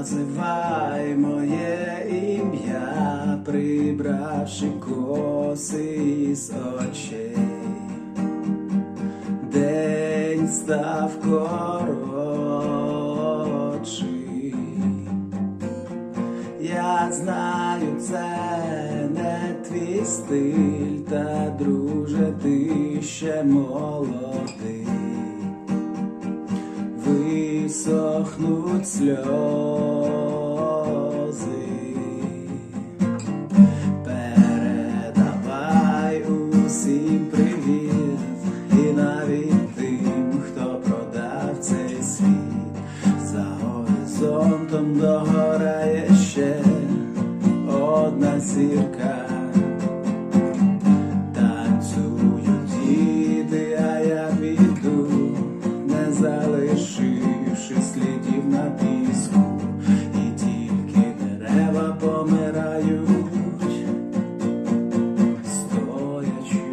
називай моє ім'я, прибравши коси з очей. День став коротший. Я знаю, це не твій стиль, та друже, ти ще молодий. Висохнуть сльози. Одна зірка. Танцюють я піду, не залишивши слідів на піску, і тільки дерева помирають, стоячи.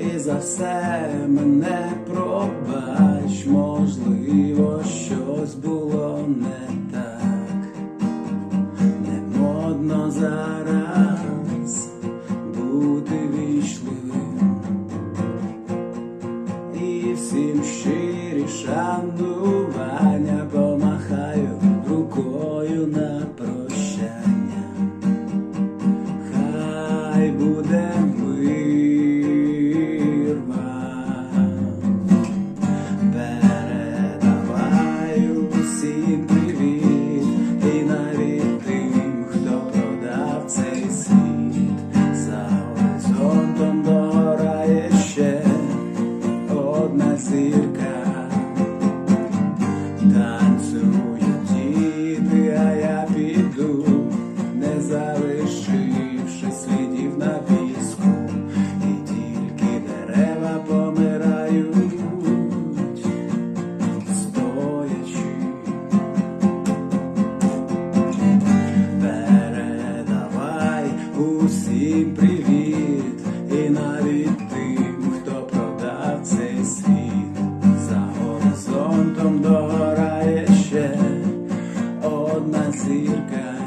І за все мене пробач, можливо, щось було не зараз бути вічливим. І всім щирі шанування помахаю рукою на прощання. Хай буде Чорна зірка.